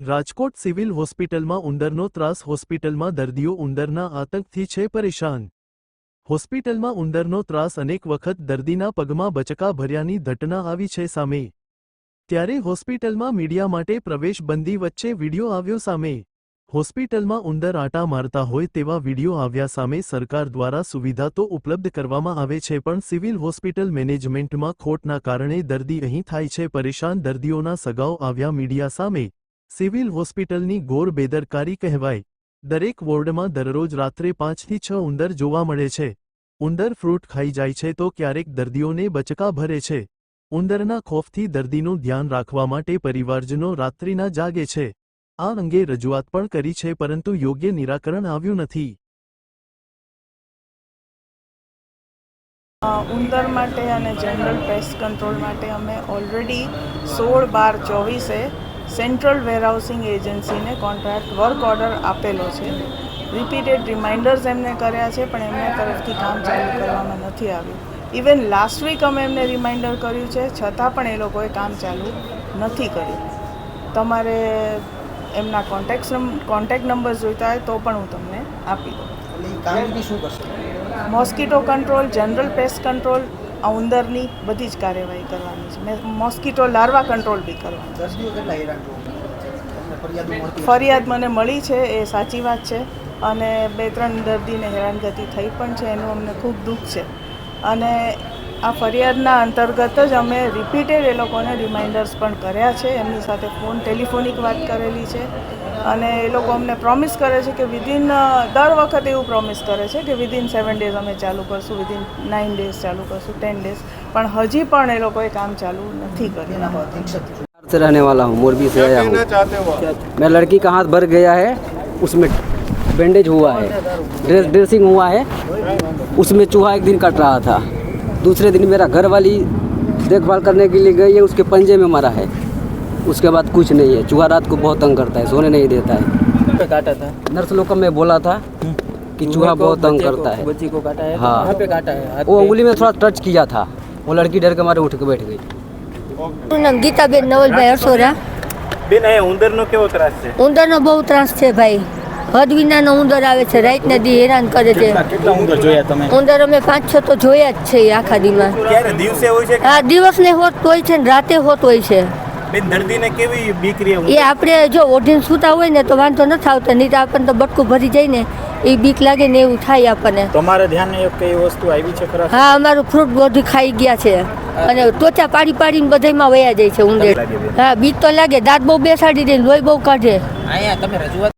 Rajkot civil હોસ્પિટલમાં ઉંદરનો ત્રાસ, હોસ્પિટલમાં દર્દીઓ, ઉંદરના આતંકથી છે પરેશાન. હોસ્પિટલમાં ઉંદરનો ત્રાસ અનેક વખત દર્દીના પગમાં બચકા ભર્યાની ઘટના આવી છે સામે. ત્યારે હોસ્પિટલમાં મીડિયા માટે પ્રવેશબંધી વચ્ચે વિડિયો આવ્યો સામે. હોસ્પિટલમાં ઉંદર આટા મારતા હોય તેવા વિડિયો આવ્યા સામે સરકાર દ્વારા સુવિધા તો ઉપલબ્ધ કરવામાં આવે છે પણ સિવિલ હોસ્પિટલ મેનેજમેન્ટમાં ખોટના કારણે દર્દી અહીં થાય છે પરેશાન દર્દીઓના સગાઓ આવ્યા મીડિયા સામે. સિવિલ હોસ્પિટલની ગોર બેદરકારી કહેવાય. દરેક વોર્ડમાં દરરોજ રાત્રે પાંચથી છ ઉંદર જોવા મળે છે. ઉંદર ફ્રૂટ ખાઈ જાય છે તો ક્યારેક દર્દીઓને બચકા ભરે છે. ઉંદરના ખોફથી દર્દીનું ધ્યાન રાખવા માટે પરિવારજનો રાત્રિના જાગે છે. આ અંગે રજૂઆત પણ કરી છે પરંતુ યોગ્ય નિરાકરણ આવ્યું નથી. ઉંદર માટે અને જનરલ પેસ્ટ કંટ્રોલ માટે અમે ઓલરેડી સોળ બાર ચોવીસે સેન્ટ્રલ વેરહાઉસિંગ એજન્સીને કોન્ટ્રાક્ટ વર્ક ઓર્ડર આપેલો છે. રિપીટેડ રિમાઇન્ડર્સ એમને કર્યા છે પણ એમના તરફથી કામ ચાલુ કરવામાં નથી આવ્યું. ઇવન લાસ્ટ વીક અમે એમને રિમાઇન્ડર કર્યું છે છતાં પણ એ લોકોએ કામ ચાલુ નથી કર્યું. તમારે એમના કોન્ટેક્ટ કોન્ટેક્ટ નંબર જોઈતા હોય તો પણ હું તમને આપી દઉં. Mosquito control general pest control આ ઉંદરની બધી જ કાર્યવાહી કરવાની છે. મેં મોસ્કીટો લાર્વા કંટ્રોલ બી કરવાનું? ફરિયાદ મને મળી છે એ સાચી વાત છે. અને બે ત્રણ દર્દીને હેરાનગતિ થઈ પણ છે એનું અમને ખૂબ દુઃખ છે. અને આ ફરિયાદના અંતર્ગત જ અમે રિપીટેડ એ લોકોને રિમાઇન્ડર્સ પણ કર્યા છે એમની સાથે ફોન ટેલિફોનિક વાત કરેલી છે અને એ લોકો અમને પ્રોમિસ કરે છે કે વિધિન દર વખતે એવું પ્રોમિસ કરે છે કે વિધિન સેવન ડેઝ અમે ચાલુ કરશું વિધિન નાઇન ડેઝ ચાલુ કરશું ટેન ડેઝ પણ હજી પણ એ લોકોએ કામ ચાલુ નથી કર્યું એના પર અધિક્ષક છું. से रहने वाला हूँ मोरबी से आया हूँ मैं लड़की का हाथ भर गया है उसमें बैंडेज हुआ है ड्रेस ड्रेसिंग हुआ है उसमें चूहा एक दिन कट रहा था दूसरे दिन मेरा घर वाली देखभाल करने के लिए गई है उसके पंजे में मरा है उसके बाद कुछ नहीं है चूहा रात को बहुत तंग करता है सोने नहीं देता है पे काटा था नर्स लोग को मैं बोला था कि चूहा बहुत तंग बच्चे करता को- है बच्ची को काटा है हाँ। कहाँ पे काटा है हाथ वो पे? उंगली में थोड़ा टच किया था वो लड़की डर के मारे उठ के बैठ गई મારું નામ ગીતાબેન નવલભાઈ અરસોરા બેન અહીંયા ઉંદરનો કેવો ત્રાસ છે ઉંદરનો બહુ ત્રાસ છે ભાઈ હદ વિનાનો ઉંદર આવે છે રાતના દી હેરાન કરે છે. કેટલા ઉંદર જોયા તમે? ઉંદર અમે પાંચ છ તો જોયા જ છે આખા દીમાં. ક્યારે? દિવસે હોય છે કે આ દિવસને હોત હોય છે ને રાતે હોત હોય છે. બેન દર્દીને કેવી બીક રહે એ આપણે જો ઓઢીને સૂતા હોય ને તો વાંધો નથી આવતો નહીં તો આપણને તો બટકું ભરી જાય ને એ બીક લાગે ને એવું થાય આપણને. તમારે ધ્યાન એક કઈ વસ્તુ આવી છે ખરા? હા અમારું ફ્રૂટ બધું ખાઈ ગયા છે. અને ત્વચા પાડી પાડીને બધામાં વયા જાય છે ઉંદર હા બીક તો લાગે. દાંત બહુ બેસાડી દે લોહી બહુ કાઢે. અહીંયા તમે રજૂઆત